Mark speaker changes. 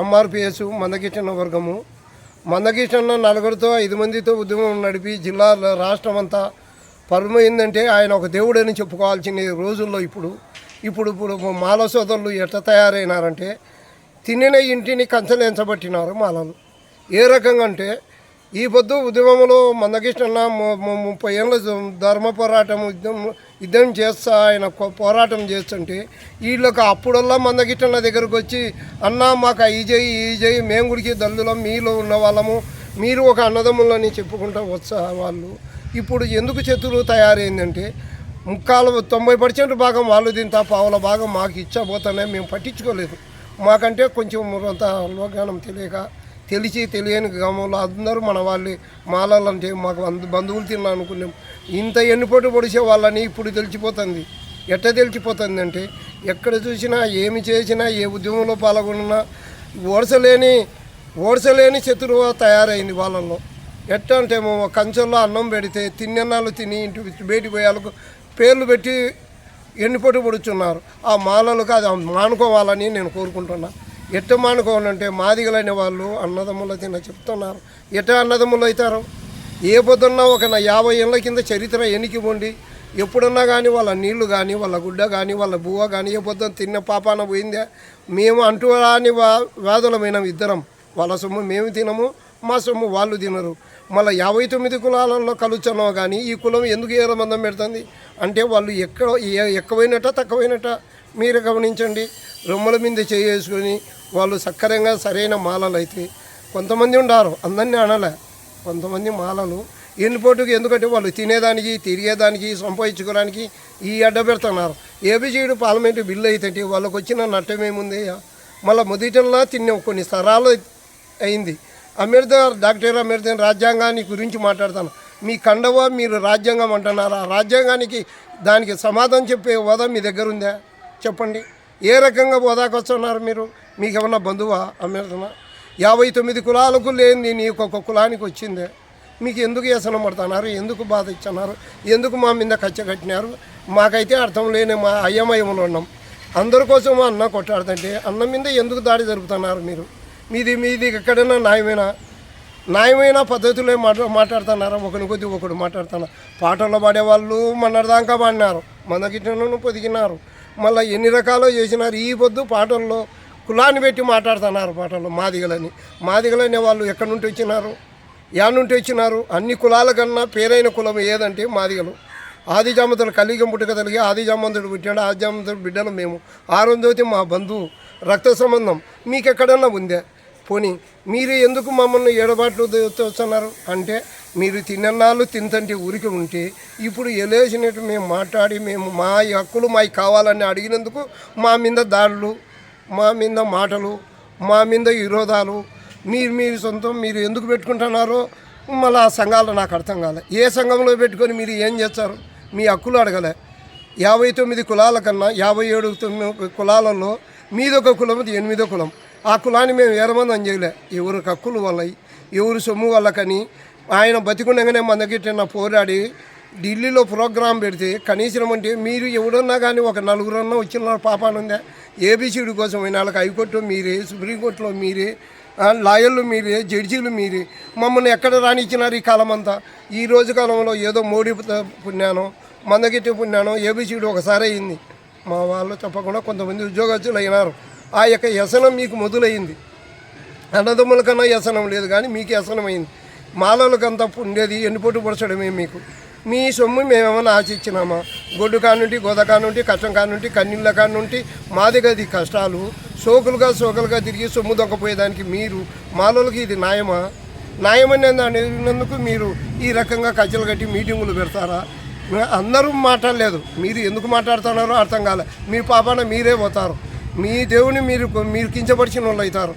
Speaker 1: ఎంఆర్పిఎస్ మందకిచన్న వర్గము. మందకిచన్న నలుగురితో ఐదు మందితో ఉద్యమం నడిపి జిల్లాలో రాష్ట్రం అంతా పరమైందంటే ఆయన ఒక దేవుడని చెప్పుకోవాల్సిన రోజుల్లో ఇప్పుడు. ఇప్పుడు ఇప్పుడు మాల సోదరులు ఎట్లా తయారైనారంటే తినిన ఇంటిని కంచలేంచబట్టినారు మాలలు. ఏ రకంగా అంటే ఈ పొద్దు ఉద్యమంలో మందకృష్ణ ముప్పై ఏళ్ళ ధర్మ పోరాటం యుద్ధం యుద్ధం చేస్తా ఆయన పోరాటం చేస్తుంటే వీళ్ళకి అప్పుడల్లా మందకృష్ణ దగ్గరకు వచ్చి అన్న మాకు ఈ చేయి ఈ చేయి మేము గుడికి దళితులం మీలో ఉన్న వాళ్ళము. మీరు ఒక అన్నదమ్ములని చెప్పుకుంటూ వచ్చా వాళ్ళు. ఇప్పుడు ఎందుకు శత్రువు తయారైందంటే ముక్కాలు తొంభై పర్సెంట్ భాగం వాళ్ళు తింటా పావుల భాగం మాకు ఇచ్చబోతానే మేము పట్టించుకోలేదు. మాకంటే కొంచెం అంత లోజ్ఞానం తెలియక తెలిసి తెలియని గ్రామంలో అందరూ మన వాళ్ళే. మాలాలంటే మాకు బంధువులు తిన్నా అనుకున్నాం. ఇంత ఎన్నిపోటు పొడిచే వాళ్ళని ఇప్పుడు తెలిసిపోతుంది. ఎట్ట తెలిసిపోతుంది అంటే ఎక్కడ చూసినా ఏమి చేసినా ఏ ఉద్యమంలో పాల్గొన్నా ఓడసలేని ఓడసలేని శత్రువు తయారైంది వాళ్ళల్లో. ఎట్ట అంటే కంచెల్లో అన్నం పెడితే తిన్నెన్నాళ్ళు తిని ఇంటి బయటికి పోయాలకు పేర్లు పెట్టి ఎన్నిపోటు పొడుచున్నారు. ఆ మాలలకు అది మానుకోవాలని నేను కోరుకుంటున్నాను ఎట్ట మానుకోవాలంటే మాదిగలైన వాళ్ళు అన్నదమ్ములు తిన్న చెప్తున్నారు. ఎట్ట అన్నదమ్ములు అవుతారు? ఏ పొద్దున్నా ఒక నా యాభై ఏళ్ళ కింద చరిత్ర ఎనికి ఉండి ఎప్పుడున్నా కానీ వాళ్ళ నీళ్ళు కానీ వాళ్ళ గుడ్డ కానీ వాళ్ళ బువ్వ కానీ ఏ పొద్దున తిన్న పాపాన పోయిందే. మేము అంటూ రాని వా వ్యాధులమైన ఇద్దరం. వాళ్ళ సొమ్ము మేము తినము మా సొమ్ము వాళ్ళు తినరు. మళ్ళీ యాభై తొమ్మిది కులాలలో కలుచున్నాం కానీ ఈ కులం ఎందుకు ఏ పెడుతుంది? అంటే వాళ్ళు ఎక్కడ ఎక్కువైనట్ట ఎక్కువైనట తక్కువైనట మీరు గమనించండి. రొమ్మల మీద చేసుకొని వాళ్ళు సక్కరంగా సరైన మాలలు అయితే కొంతమంది ఉండారు అందరినీ అనలే. కొంతమంది మాలలు ఎన్నిపోటుకు ఎందుకంటే వాళ్ళు తినేదానికి తిరిగేదానికి సంపాదించుకోవడానికి ఈ అడ్డ పెడుతున్నారు. ఏబిజీడు పార్లమెంటు బిల్లు అయితే వాళ్ళకు వచ్చిన నష్టమేముంది మళ్ళీ మొదటిలా తినే కొన్ని స్థరాలు అయింది. అంబేద్కర్ డాక్టర్ అంబేద్కర్ రాజ్యాంగాన్ని గురించి మాట్లాడతాను. మీ కండవ మీరు రాజ్యాంగం అంటున్నారు? ఆ రాజ్యాంగానికి దానికి సమాధానం చెప్పే హోదా మీ దగ్గర ఉందా చెప్పండి. ఏ రకంగా హోదాకొస్తున్నారు మీరు? మీకు ఏమన్నా బంధువా అంబేద్కర్ యాభై తొమ్మిది కులాలకు లేని నీకు ఒక కులానికి వచ్చిందే. మీకు ఎందుకు వ్యసనం పడుతున్నారు? ఎందుకు బాధ ఇచ్చున్నారు ఎందుకు మా మీద కచ్చ కట్టినారు? మాకైతే అర్థం లేని మా అయ్యమయంలో ఉన్నాం. అందరి కోసం మా అన్న కొట్టాడుతుంటే అన్నం మీద ఎందుకు దాడి జరుపుతున్నారు మీరు? మీది మీది ఎక్కడైనా న్యాయమైన? న్యాయమైన పద్ధతిలో మాట్లా మాట్లాడుతున్నారు? ఒకరి కొద్ది ఒకడు మాట్లాడుతున్నారు పాటల్లో పాడేవాళ్ళు మొన్నటిదాకా పాడినారు. మందగిట్టను పొదిగినారు. మళ్ళీ ఎన్ని రకాలు చేసినారు ఈ పొద్దు పాటల్లో కులాన్ని పెట్టి మాట్లాడుతున్నారు పాటల్లో మాదిగలని. మాదిగలనే వాళ్ళు ఎక్కడి నుండి వచ్చినారు యా నుండి వచ్చినారు అన్ని కులాల కన్నా పేరైన కులం ఏదంటే మాదిగలు. ఆదిజామంతుడు కలిగం పుట్టుక కలిగి ఆదిజామంతుడు పుట్టాడు ఆదిజామంతుడు బిడ్డలు మేము. ఆరుందోతి మా బంధువు రక్త సంబంధం మీకు ఎక్కడన్నా ఉందే. పోనీ మీరు ఎందుకు మమ్మల్ని ఏడబాట్లు వస్తున్నారు అంటే మీరు తినన్నాళ్ళు తింతంటే ఊరికి ఉంటే ఇప్పుడు ఎలేసినట్టు మేము మాట్లాడి మేము మా హక్కులు మాకు కావాలని అడిగినందుకు మా మీద దాడులు మా మీద మాటలు మా మీద విరోధాలు మీరు మీరు సొంతం మీరు ఎందుకు పెట్టుకుంటున్నారో మళ్ళీ ఆ సంఘాలు నాకు అర్థం కాలే. ఏ సంఘంలో పెట్టుకొని మీరు ఏం చేస్తారు? మీ హక్కులు అడగలే. యాభై తొమ్మిది కులాల కన్నా యాభై ఏడు తొమ్మిది కులాలలో మీదొక కులం ఎనిమిదో కులం. ఆ కులాన్ని మేము ఏరమందం చేయలే. ఎవరి హక్కులు వాళ్ళవి ఎవరు సొమ్ము వాళ్ళకని ఆయన బతికుండగానే మన దగ్గర పోరాడి ఢిల్లీలో ప్రోగ్రాం పెడితే కనీసం అంటే మీరు ఎవడన్నా కానీ ఒక నలుగురన్నా వచ్చిన పాపానుందా ఉందా? కోసం అయిన వాళ్ళకి హైకోర్టు మీరే సుప్రీంకోర్టులో మీరే లాయర్లు మీరే జడ్జీలు మీరే మమ్మల్ని ఎక్కడ రానిచ్చినారు ఈ కాలం అంతా ఈ రోజు కాలంలో ఏదో మోడీ పుణ్యానం మందగిట్టి పుణ్యానం ఏబిసిడి ఒకసారి అయింది. మా వాళ్ళు తప్పకుండా కొంతమంది ఉద్యోగస్తులు అయినారు ఆ యొక్క వ్యసనం మీకు మొదలైంది. అన్నదమ్ముల కన్నా వ్యసనం లేదు కానీ మీకు వ్యసనం అయింది మాలలకంతా ఉండేది ఎన్నిపోటు పొడచడమే మీకు. మీ సొమ్ము మేమేమైనా ఆశించినామా? గొడ్డు కానుంటి గోద కానుంటి కష్టం కానుంటి కన్నీళ్ళ కానుంటి మాది గది కష్టాలు. సోకులుగా సోకులుగా తిరిగి సొమ్ము దొంగపోయేదానికి మీరు మాలలకి ఇది న్యాయమా? న్యాయమని అనేందుకు మీరు ఈ రకంగా కచ్చలు కట్టి మీటింగులు పెడతారా? అందరూ మాట్లాడలేదు. మీరు ఎందుకు మాట్లాడుతున్నారో అర్థం కాలే. మీ పాపాన మీరే పోతారు. మీ దేవుని మీరు మీరు కించపరిచిన వాళ్ళు అవుతారు.